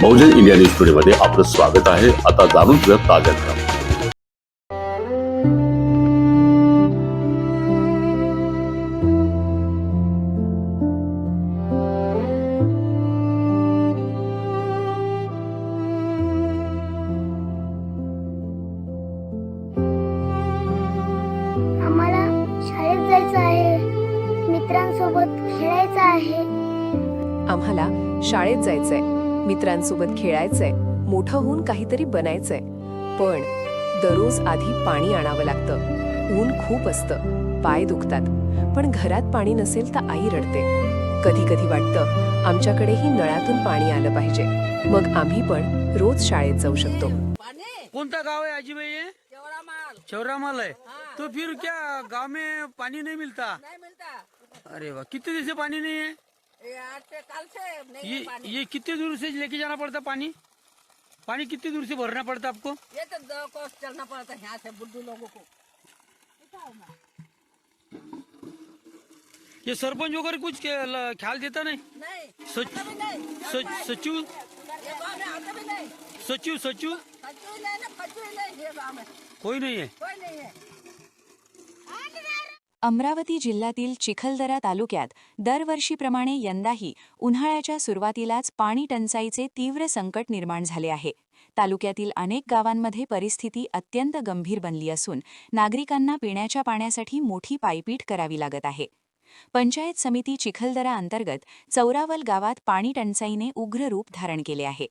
बहुजन India news today मध्ये आपलं स्वागत आहे. आता जाणून घेऊया ताज्या घडामोडी. आम्हाला शाळेत जायचं आहे. मित्रांसोबत खेळायचं आहे. आम्हाला शाळेत जायचंय. मित्रांसोबत खेळायचंय. मोठं होऊन काहीतरी बनायचंय. पण दररोज आधी पाणी आणावं लागतं. ऊन खूप असतं. पाय दुखतात. पण घरात पाणी नसेल तर आई रडते. कधी कधी वाटतं आमच्याकडेही नळातून पाणी आलं पाहिजे. मग आम्ही पण रोज शाळेत जाऊ शकतो. सा गांव है अजी भाई ये चौरा माल चौरा माल है. हाँ। तो फिर क्या गांव में पानी नहीं मिलता नहीं मिलता अरे वाह कितने दिन से पानी नहीं है से कल से नहीं ये पानी। ये कितने दूर से लेके जाना पड़ता पानी? पानी कितनी दूर से भरना पड़ता आपको? ये तो दो कोस चलना पड़ता है यहाँ से बुद्धू लोगों को। ये सरपंच वगैरह कुछ ख्याल देता नहीं? सचिव सचिव सचिव कोई नहीं है। कोई नहीं है। अमरावती जिल्ह्यातील चिखलदरा तालुक्यात दरवर्षीप्रमाणे यंदाही उन्हाळ्याच्या सुरुवातीलाच पाणी टंचाईचे तीव्र संकट निर्माण झाले आहे. तालुक्यातील अनेक गावांमध्ये परिस्थिती अत्यंत गंभीर बनली असून नागरिकांना पिण्याच्या पाण्यासाठी मोठी पायपीट करावी लागत आहे. पंचायत समिती चिखलदरा अंतर्गत चौरावल गावात पाणी टंचाईने उग्र रूप धारण केले आहे.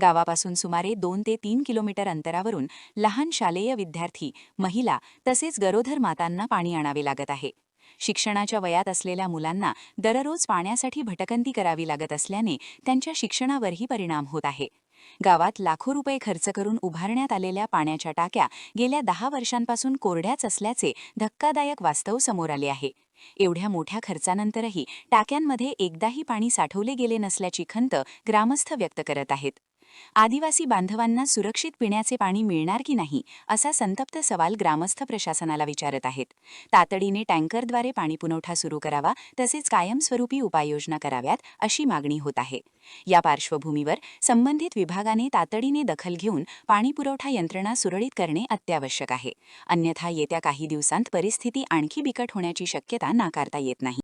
गावापासून सुमारे दोन ते तीन किलोमीटर अंतरावरून लहान शालेय विद्यार्थी महिला तसेच गरोदर मातांना पाणी आणावे लागत आहे. शिक्षणाच्या वयात असलेल्या मुलांना दररोज पाण्यासाठी भटकंती करावी लागत असल्याने त्यांच्या शिक्षणावरही परिणाम होत आहे. गावात लाखो रुपये खर्च करून उभारण्यात आलेल्या पाण्याच्या टाक्या गेल्या दहा वर्षांपासून कोरड्याच असल्याचे धक्कादायक वास्तव समोर आले आहे. एवढ्या मोठ्या खर्चानंतरही टाक्यांमध्ये एकदाही पाणी साठवले गेले नसल्याची खंत ग्रामस्थ व्यक्त करत आहेत. आदिवासी बांधवांना सुरक्षित पिण्याचे पाणी मिळणार की नाही असा संतप्त सवाल ग्रामस्थ प्रशासनाला विचारत आहेत. तातडीने टँकरद्वारे पाणी पुरवठा सुरू करावा तसेच कायमस्वरूपी उपाययोजना कराव्यात अशी मागणी होत आहे. या पार्श्वभूमीवर संबंधित विभागाने तातडीने दखल घेऊन पाणी पुरवठा यंत्रणा सुरळीत करणे अत्यावश्यक आहे. अन्यथा येत्या काही दिवसांत परिस्थिती आणखी बिकट होण्याची शक्यता नाकारता येत नाही.